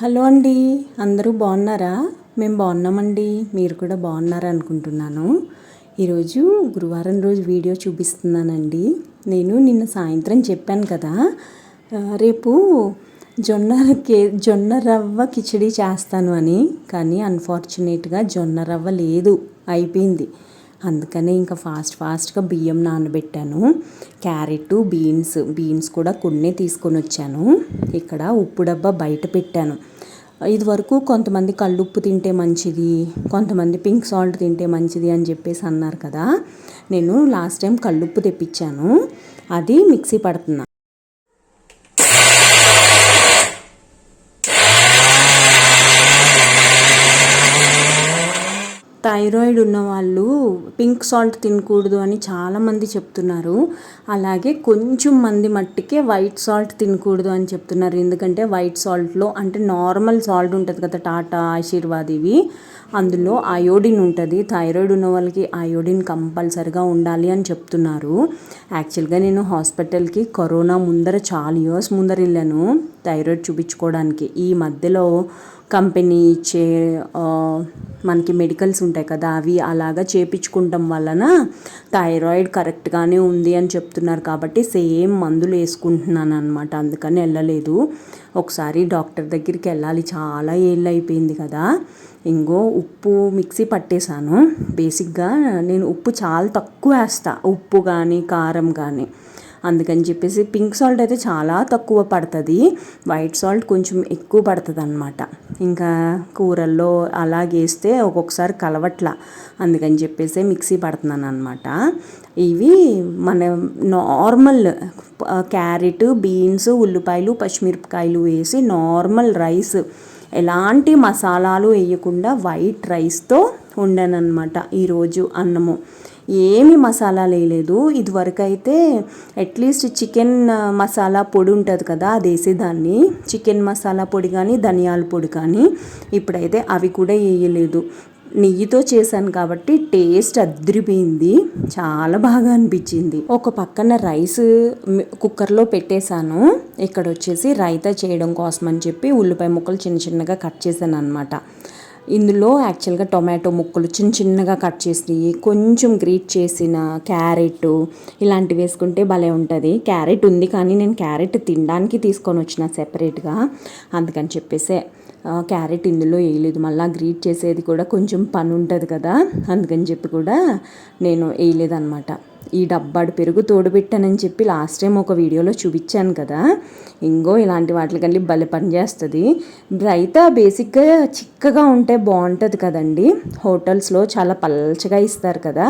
Hello అండి. అందరూ బాగున్నారా? మేము బాగున్నామండి. మీరు కూడా బాగున్నారా అనుకుంటున్నాను. ఈరోజు గురువారం రోజు వీడియో చూపిస్తున్నానండి. నేను నిన్న సాయంత్రం చెప్పాను కదా రేపు జొన్న కే జొన్న రవ్వ కిచడీ చేస్తాను అని. కానీ అన్ఫార్చునేట్గా జొన్న రవ్వ లేదు. అయిపోయింది. అందుకనే ఇంకా ఫాస్ట్ ఫాస్ట్గా బియ్యం నానబెట్టాను. క్యారెట్ బీన్స్ బీన్స్ కూడా కొన్నే తీసుకొని వచ్చాను. ఇక్కడ ఉప్పు డబ్బా బయట పెట్టాను. ఇదివరకు కొంతమంది కళ్ళుప్పు తింటే మంచిది కొంతమంది పింక్ సాల్ట్ తింటే మంచిది అని చెప్పేసి అన్నారు కదా. నేను లాస్ట్ టైం కళ్ళుప్పు తెప్పించాను. అది మిక్సీ పడుతున్నా. థైరాయిడ్ ఉన్న వాళ్ళు పింక్ సాల్ట్ తినకూడదు అని చాలామంది చెప్తున్నారు. అలాగే కొంచెం మంది మట్టికే వైట్ సాల్ట్ తినకూడదు అని చెప్తున్నారు. ఎందుకంటే వైట్ సాల్ట్లో అంటే నార్మల్ సాల్ట్ ఉంటుంది కదా టాటా ఆశీర్వాద్ ఇవి. అందులో అయోడిన్ ఉంటుంది. థైరాయిడ్ ఉన్న వాళ్ళకి అయోడిన్ కంపల్సరిగా ఉండాలి అని చెప్తున్నారు. యాక్చువల్గా నేను హాస్పిటల్కి కరోనా ముందర చాలా ఇయర్స్ ముందర వెళ్ళాను. థైరాయిడ్ చూపించుకోవడానికి. ఈ మధ్యలో కంపెనీ ఇచ్చే మనకి మెడికల్స్ ఉంటాయి కదా అవి అలాగా చేపించుకుంటాం వలన థైరాయిడ్ కరెక్ట్గానే ఉంది అని చెప్తున్నారు కాబట్టి సేమ్ మందులు వేసుకుంటున్నాను అనమాట అందుకని వెళ్ళలేదు. ఒకసారి డాక్టర్ దగ్గరికి వెళ్ళాలి. చాలా ఏళ్ళు అయిపోయింది కదా. ఇంకో ఉప్పు మిక్సీ పట్టేశాను. బేసిక్గా నేను ఉప్పు చాలా తక్కువ వేస్తా. ఉప్పు కానీ కారం కానీ అందుకని చెప్పేసి పింక్ సాల్ట్ అయితే చాలా తక్కువ పడుతుంది. వైట్ సాల్ట్ కొంచెం ఎక్కువ పడుతుంది అనమాట ఇంకా కూరల్లో అలాగేస్తే ఒక్కొక్కసారి కలవట్ల. అందుకని చెప్పేసి మిక్సీ పడుతున్నాను అనమాట ఇవి మన నార్మల్ క్యారెట్ బీన్స్ ఉల్లిపాయలు పచ్చిమిరపకాయలు వేసి నార్మల్ రైస్ ఎలాంటి మసాలాలు వేయకుండా వైట్ రైస్తో వండానమాట ఈరోజు అన్నము. ఏమి మసాలా వేయలేదు ఇదివరకు అయితే అట్లీస్ట్ చికెన్ మసాలా పొడి ఉంటుంది కదా అది వేసేదాన్ని. చికెన్ మసాలా పొడి కానీ ధనియాల పొడి కానీ ఇప్పుడైతే అవి కూడా వేయలేదు. నెయ్యితో చేశాను కాబట్టి టేస్ట్ అద్దరిపోయింది చాలా బాగా అనిపించింది. ఒక పక్కన రైస్ కుక్కర్లో పెట్టేశాను. ఇక్కడ వచ్చేసి రైతా చేయడం కోసం అని చెప్పి ఉల్లిపాయ ముక్కలు చిన్న చిన్నగా కట్ చేశాను అనమాట ఇందులో యాక్చువల్గా టొమాటో ముక్కలు చిన్న చిన్నగా కట్ చేసి కొంచెం గ్రీట్ చేసిన క్యారెట్ ఇలాంటివి వేసుకుంటే భలే ఉంటుంది. క్యారెట్ ఉంది కానీ నేను క్యారెట్ తినడానికి తీసుకొని వచ్చిన సెపరేట్గా అందుకని చెప్పేసే క్యారెట్ ఇందులో వేయలేదు. మళ్ళీ గ్రీట్ చేసేది కూడా కొంచెం పని ఉంటుంది కదా. అందుకని చెప్పి కూడా నేను వేయలేదన్నమాట. ఈ డబ్బాడు పెరుగు తోడుపెట్టానని చెప్పి లాస్ట్ టైం ఒక వీడియోలో చూపించాను కదా. ఇంగో ఇలాంటి వాటికల్లి భలే పని చేస్తుంది. రైతా బేసిక్గా చిక్కగా ఉంటే బాగుంటుంది కదండి. హోటల్స్లో చాలా పల్చగా ఇస్తారు కదా.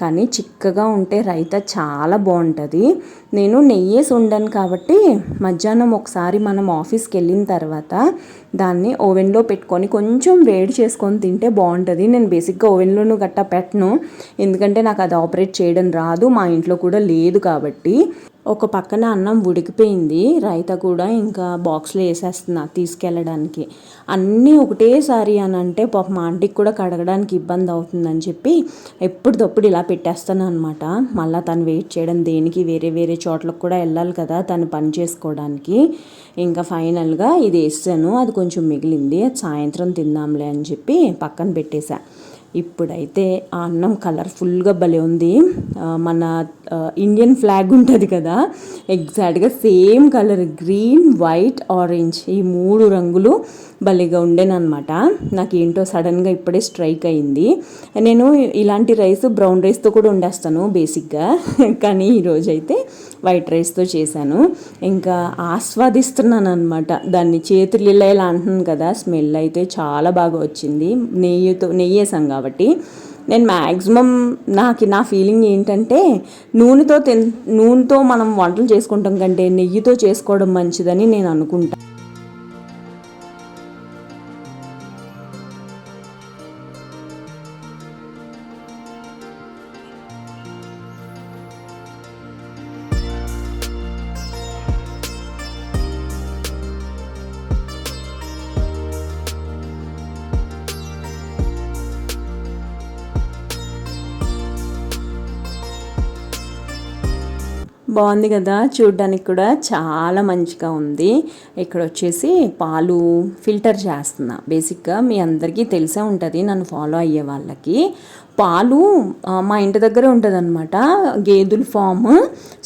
కానీ చిక్కగా ఉంటే రైతా చాలా బాగుంటుంది. నేను నెయ్యేసి వండాను కాబట్టి మధ్యాహ్నం ఒకసారి మనం ఆఫీస్కి వెళ్ళిన తర్వాత దాన్ని ఓవెన్లో పెట్టుకొని కొంచెం వేడి చేసుకొని తింటే బాగుంటుంది. నేను బేసిక్గా ఓవెన్లోనూ గట్టా పెట్టను. ఎందుకంటే నాకు అది ఆపరేట్ చేయడం రాదు. కాదు మా ఇంట్లో కూడా లేదు కాబట్టి. ఒక పక్కన అన్నం ఉడికిపోయింది. రైతా కూడా ఇంకా బాక్స్లో వేసేస్తున్నా తీసుకెళ్ళడానికి. అన్నీ ఒకటేసారి అని అంటే పాప మా ఆంటీకి కూడా కడగడానికి ఇబ్బంది అవుతుందని చెప్పి ఎప్పటిదప్పుడు ఇలా పెట్టేస్తాను అనమాట మళ్ళీ తను వెయిట్ చేయడం దేనికి వేరే వేరే చోట్లకు కూడా వెళ్ళాలి కదా తను పని చేసుకోవడానికి. ఇంకా ఫైనల్గా ఇది వేసాను. అది కొంచెం మిగిలింది. అది సాయంత్రం తిందాంలే అని చెప్పి పక్కన పెట్టేశాను ఇప్పుడైతే ఆ అన్నం కలర్ఫుల్గా భలే ఉంది. మన ఇండియన్ ఫ్లాగ్ ఉంటుంది కదా? ఎగ్జాక్ట్గా same colour green white orange ఈ మూడు రంగులు భలేగా ఉండేనమాట నాకు ఏంటో సడన్గా ఇప్పుడే స్ట్రైక్ అయింది. నేను ఇలాంటి రైస్ బ్రౌన్ రైస్తో కూడా వండేస్తాను బేసిక్గా కానీ ఈరోజు అయితే వైట్ రైస్తో చేశాను. ఇంకా ఆస్వాదిస్తున్నాను అనమాట దాన్ని చేతులు ఇలా ఇలా అంటున్నాను కదా స్మెల్ అయితే చాలా బాగా వచ్చింది. నెయ్యితో నెయ్యి వేసాం కాబట్టి. నేను మ్యాక్సిమం నాకు నా ఫీలింగ్ ఏంటంటే నూనెతో తిన్ నూనెతో మనం వంటలు చేసుకుంటాం కంటే నెయ్యితో చేసుకోవడం మంచిదని నేను అనుకుంటాను బాగుంది కదా చూడ్డానికి కూడా చాలా మంచిగా ఉంది. ఇక్కడ వచ్చేసి పాలు ఫిల్టర్ చేస్తున్నా. బేసిక్గా మీ అందరికీ తెలిసే ఉంటుంది నన్ను ఫాలో అయ్యే వాళ్ళకి. పాలు మా ఇంటి దగ్గరే ఉంటుంది అనమాట గేదెల ఫామ్.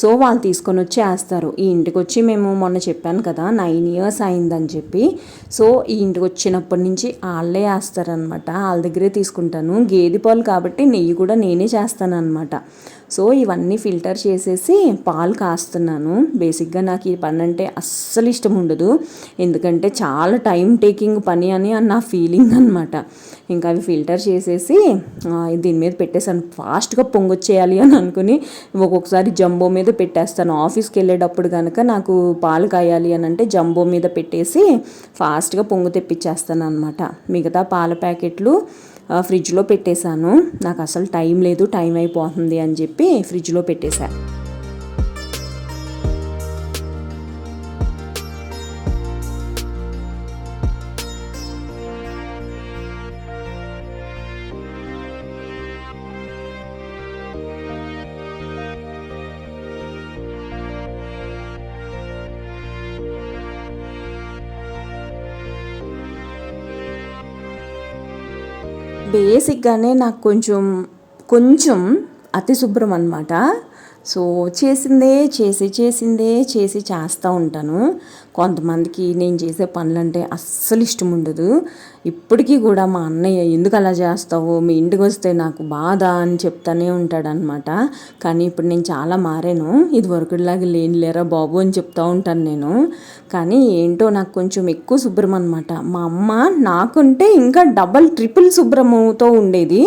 సో వాళ్ళు తీసుకొని వచ్చి వేస్తారు. ఈ ఇంటికి వచ్చి మేము మొన్న చెప్పాను కదా నైన్ ఇయర్స్ అయిందని చెప్పి. సో ఈ ఇంటికి వచ్చినప్పటి నుంచి వాళ్ళే వేస్తారనమాట వాళ్ళ దగ్గరే తీసుకుంటాను. గేదె పాలు కాబట్టి నెయ్యి కూడా నేనే చేస్తాను అనమాట సో ఇవన్నీ ఫిల్టర్ చేసేసి పాలు కాస్తున్నాను. బేసిక్గా నాకు ఈ పని అంటే అస్సలు ఇష్టం ఉండదు. ఎందుకంటే చాలా టైం టేకింగ్ పని అని నా ఫీలింగ్ అనమాట ఇంకా అవి ఫిల్టర్ చేసేసి దీని మీద పెట్టేసాను ఫాస్ట్గా పొంగొచ్చేయాలి అని అనుకుని ఒక్కొక్కసారి జంబో మీద పెట్టేస్తాను. ఆఫీస్కి వెళ్ళేటప్పుడు కనుక నాకు పాలు కాయాలి అని అంటే జంబో మీద పెట్టేసి ఫాస్ట్గా పొంగు తెప్పించేస్తాను అనమాట మిగతా పాల ప్యాకెట్లు ఫ్రిడ్జ్లో పెట్టేశాను. నాకు అసలు టైం లేదు టైం అయిపోతుంది అని చెప్పి ఫ్రిడ్జ్లో పెట్టేశాను బేసిక్గానే నాకు కొంచెం కొంచెం అతి శుభ్రం అనమాట సో చేసిందే చేసి చేసిందే చేసి చేస్తూ ఉంటాను. కొంతమందికి నేను చేసే పనులంటే అస్సలు ఇష్టం ఉండదు. ఇప్పటికీ కూడా మా అన్నయ్య ఎందుకు అలా చేస్తావు? మీ ఇంటికి వస్తే నాకు బాధ అని చెప్తానే ఉంటాడనమాట కానీ ఇప్పుడు నేను చాలా మారాను. ఇది వరకులాగా లేని లేరా బాబు అని చెప్తా ఉంటాను నేను. కానీ ఏంటో నాకు కొంచెం ఎక్కువ శుభ్రం అనమాట మా అమ్మ నాకుంటే ఇంకా డబల్ ట్రిపుల్ శుభ్రముతో ఉండేది.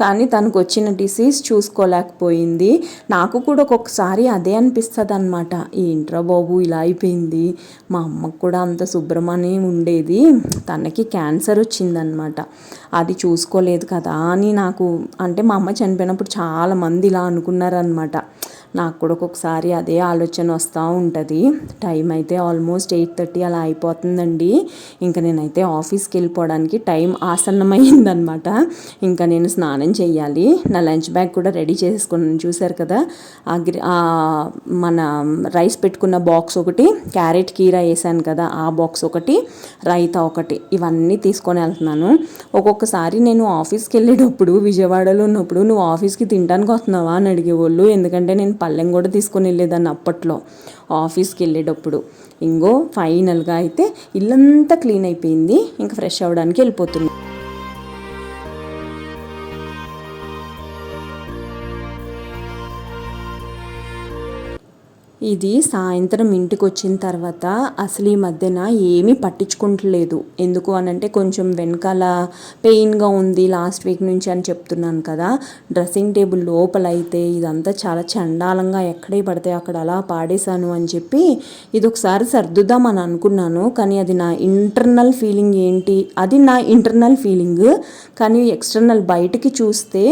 కానీ తనకు వచ్చిన డిసీజ్ చూసుకోలేకపోయింది. నాకు కూడా ఒక్కొక్కసారి అదే అనిపిస్తుంది అనమాట ఏంట్రా బాబు ఇలా అయిపోయింది? మా అమ్మకు కూడా అంత శుభ్రమనే ఉండేది. తనకి క్యాన్సర్ వచ్చిందనమాట అది చూసుకోలేదు కదా అని నాకు అంటే మా అమ్మ చనిపోయినప్పుడు చాలా మంది ఇలా అనుకున్నారనమాట నాకు కూడా ఒక్కొక్కసారి అదే ఆలోచన వస్తూ ఉంటుంది. టైం అయితే ఆల్మోస్ట్ ఎయిట్ థర్టీ అలా అయిపోతుందండి. ఇంకా నేనైతే ఆఫీస్కి వెళ్ళిపోవడానికి టైం ఆసన్నమైందనమాట ఇంకా నేను స్నానం చేయాలి నా లంచ్ బ్యాగ్ కూడా రెడీ చేసుకున్నాను. చూశారు కదా? ఆ గ్రి మన రైస్ పెట్టుకున్న బాక్స్ ఒకటి క్యారెట్ కీరా వేసాను కదా ఆ బాక్స్ ఒకటి రైతా ఒకటి ఇవన్నీ తీసుకొని వెళ్తున్నాను. ఒక్కొక్కసారి నేను ఆఫీస్కి వెళ్ళేటప్పుడు విజయవాడలో ఉన్నప్పుడు నువ్వు ఆఫీస్కి తినడానికి వస్తున్నావా? అని అడిగేవాళ్ళు. ఎందుకంటే నేను పళ్ళెం కూడా తీసుకొని వెళ్ళేదాన్ని అప్పట్లో ఆఫీస్కి వెళ్ళేటప్పుడు. ఇంకో ఫైనల్గా అయితే ఇల్లంతా క్లీన్ అయిపోయింది. ఇంకా ఫ్రెష్ అవ్వడానికి వెళ్ళిపోతున్నాను ఇది సాయంత్రం ఇంటికి వచ్చిన తర్వాత అసలు ఈ మధ్యన ఏమీ పట్టించుకుంటలేదు. ఎందుకు అని అంటే కొంచెం వెనకాల పెయిన్గా ఉంది లాస్ట్ వీక్ నుంచి అని చెప్తున్నాను కదా. డ్రెస్సింగ్ టేబుల్ లోపల అయితే ఇదంతా చాలా చండాలంగా ఎక్కడే పడితే అక్కడ అలా పాడేశాను అని చెప్పి ఇది ఒకసారి సర్దుదాం అని అనుకున్నాను. కానీ అది నా ఇంటర్నల్ ఫీలింగ్ ఏంటి? అది నా ఇంటర్నల్ ఫీలింగ్. కానీ ఎక్స్టర్నల్ బయటికి చూస్తే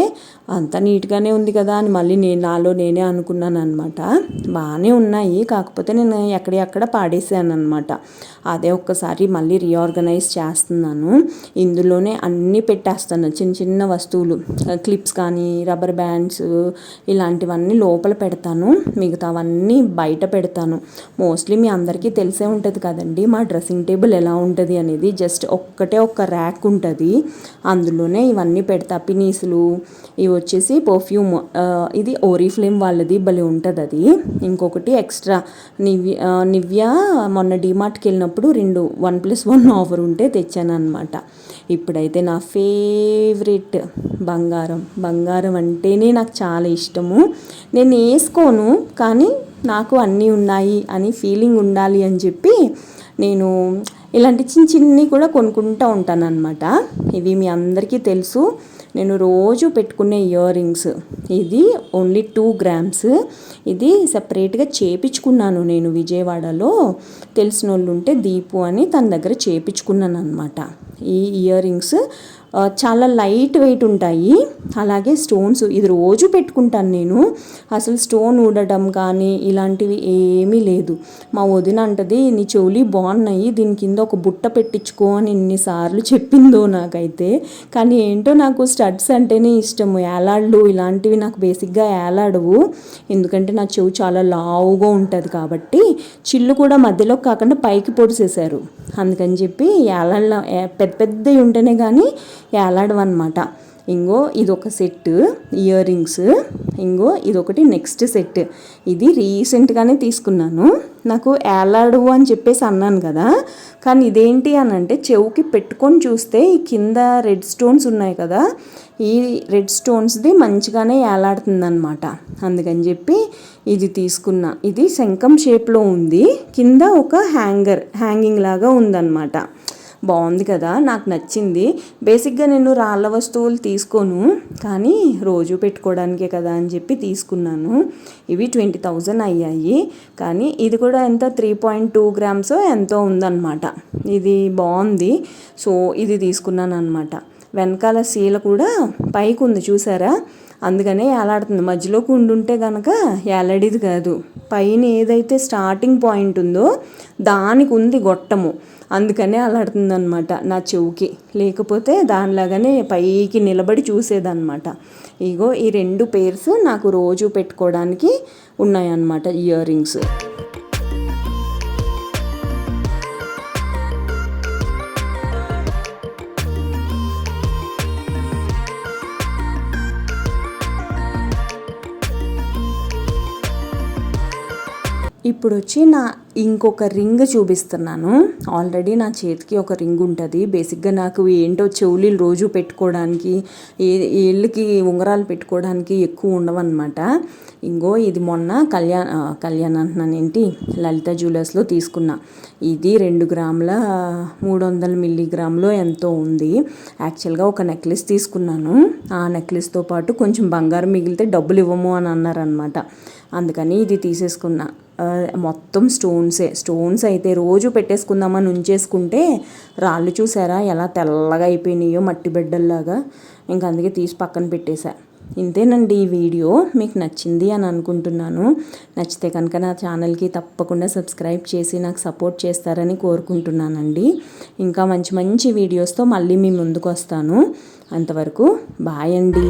అంత నీట్గానే ఉంది కదా అని మళ్ళీ నేను నాలో నేనే అనుకున్నాను అనమాట బాగానే ఉన్నాయి కాకపోతే నేను ఎక్కడెక్కడ పాడేసాను అనమాట అదే ఒక్కసారి మళ్ళీ రీఆర్గనైజ్ చేస్తున్నాను. ఇందులోనే అన్నీ పెట్టేస్తాను చిన్న చిన్న వస్తువులు. క్లిప్స్ కానీ రబ్బర్ బ్యాండ్స్ ఇలాంటివన్నీ లోపల పెడతాను. మిగతావన్నీ బయట పెడతాను. మోస్ట్లీ మీ అందరికీ తెలిసే ఉంటుంది కదండి మా డ్రెస్సింగ్ టేబుల్ ఎలా ఉంటుంది అనేది జస్ట్ ఒక్కటే ఒక్క ర్యాక్ ఉంటుంది. అందులోనే ఇవన్నీ పెడతా పినీసులు ఇవి వచ్చేసి పర్ఫ్యూమ్ ఇది ఓరిఫ్లేమ్ వాళ్ళది భలే ఉంటుంది అది ఇంకొకటి ఎక్స్ట్రా నివ్య నివ్య మొన్న డిమార్ట్కి వెళ్ళినప్పుడు రెండు వన్ ప్లస్ వన్ ఆఫర్ ఉంటే తెచ్చాను అనమాట ఇప్పుడైతే నా ఫేవరెట్ బంగారం. బంగారం అంటేనే నాకు చాలా ఇష్టము. నేను వేసుకోను కానీ నాకు అన్నీ ఉన్నాయి అని ఫీలింగ్ ఉండాలి అని చెప్పి నేను ఇలాంటి చిన్న చిన్నవి కూడా కొనుక్కుంటూ ఉంటాను అనమాట ఇవి మీ అందరికీ తెలుసు. నేను రోజు పెట్టుకునే ఇయర్ రింగ్స్ ఇది ఓన్లీ టూ గ్రామ్స్ ఇది సపరేట్గా చేపించుకున్నాను నేను విజయవాడలో. తెలిసిన వాళ్ళు ఉంటే దీపు అని తన దగ్గర చేపించుకున్నాను అనమాట ఈ ఇయర్ రింగ్స్ చాలా లైట్ వెయిట్ ఉంటాయి. అలాగే స్టోన్స్ ఇది రోజు పెట్టుకుంటాను నేను. అసలు స్టోన్ ఊడటం కానీ ఇలాంటివి ఏమీ లేదు. మా వదిన అంటది నీ చెవులి బాగున్నాయి దీని కింద ఒక బుట్ట పెట్టించుకో అని ఎన్నిసార్లు చెప్పిందో నాకైతే. కానీ ఏంటో నాకు స్టడ్స్ అంటేనే ఇష్టము. ఏలాళ్ళు ఇలాంటివి నాకు బేసిక్గా ఏలాడవు. ఎందుకంటే నా చెవు చాలా లావుగా ఉంటుంది కాబట్టి చిల్లు కూడా మధ్యలో కాకుండా పైకి పొడిసేశారు. అందుకని చెప్పి ఏలాళ్ళ పెద్ద పెద్దవి ఉంటేనే కానీ అనమాట ఇంగో ఇది ఒక సెట్ ఇయర్ రింగ్స్ ఇంగో ఇది ఒకటి నెక్స్ట్ సెట్. ఇది రీసెంట్గానే తీసుకున్నాను. నాకు ఏలాడు అని చెప్పేసి అన్నాను కదా. కానీ ఇదేంటి అని అంటే చెవుకి పెట్టుకొని చూస్తే ఈ కింద రెడ్ స్టోన్స్ ఉన్నాయి కదా. ఈ రెడ్ స్టోన్స్ది మంచిగానే ఏలాడుతుందనమాట అందుకని చెప్పి ఇది తీసుకున్నా. ఇది శంఖం షేప్లో ఉంది. కింద ఒక హ్యాంగర్ హ్యాంగింగ్ లాగా ఉందన్నమాట. బాగుంది కదా నాకు నచ్చింది. బేసిక్గా నేను రాళ్ళ వస్తువులు తీసుకోను కానీ రోజు పెట్టుకోవడానికే కదా అని చెప్పి తీసుకున్నాను. ఇవి ట్వంటీ థౌజండ్ అయ్యాయి. కానీ ఇది కూడా ఎంత? త్రీ పాయింట్ టూ గ్రామ్స్ ఎంతో ఉందన్నమాట. ఇది బాగుంది. సో ఇది తీసుకున్నాను అనమాట వెనకాల సీల కూడా పైకి ఉంది చూసారా? అందుకనే ఏలాడుతుంది. మధ్యలోకి ఉంటే కనుక ఏలాడేది కాదు. పైన ఏదైతే స్టార్టింగ్ పాయింట్ ఉందో దానికి ఉంది గొట్టము. అందుకనే అలాడుతుంది అనమాట నా చెవుకి. లేకపోతే దానిలాగానే పైకి నిలబడి చూసేదన్నమాట. ఇగో ఈ రెండు పేర్స్ నాకు రోజు పెట్టుకోవడానికి ఉన్నాయన్నమాట ఇయర్ రింగ్స్ ఇప్పుడు వచ్చి నా ఇంకొక రింగ్ చూపిస్తున్నాను. ఆల్రెడీ నా చేతికి ఒక రింగ్ ఉంటుంది. బేసిక్గా నాకు ఏంటో చెవులీలు రోజు పెట్టుకోవడానికి ఏ ఏళ్ళకి ఉంగరాలు పెట్టుకోవడానికి ఎక్కువ ఉండవన్నమాట. ఇంకో ఇది మొన్న కళ్యాణ్ కళ్యాణ్ అంటున్నాను ఏంటి లలిత జ్యువెలర్స్లో తీసుకున్నా. ఇది రెండు గ్రాముల మూడు వందల మిల్లీగ్రామ్లో ఎంతో ఉంది. యాక్చువల్గా ఒక నెక్లెస్ తీసుకున్నాను. ఆ నెక్లెస్తో పాటు కొంచెం బంగారం మిగిలితే డబ్బులు ఇవ్వము అని అన్నారనమాట అందుకని ఇది తీసేసుకున్నా. మొత్తం స్టోన్సే స్టోన్స్ అయితే రోజు పెట్టేసుకుందామని ఉంచేసుకుంటే రాళ్ళు చూసారా ఎలా తెల్లగా అయిపోయినాయో మట్టి బిడ్డల్లాగా. ఇంకా అందుకే తీసి పక్కన పెట్టేశా. ఇంతేనండి ఈ వీడియో. మీకు నచ్చింది అని అనుకుంటున్నాను. నచ్చితే కనుక నా ఛానల్కి తప్పకుండా సబ్స్క్రైబ్ చేసి నాకు సపోర్ట్ చేస్తారని కోరుకుంటున్నానండి. ఇంకా మంచి మంచి వీడియోస్తో మళ్ళీ మీ ముందుకు వస్తాను అంతవరకు బాయ్ అండి.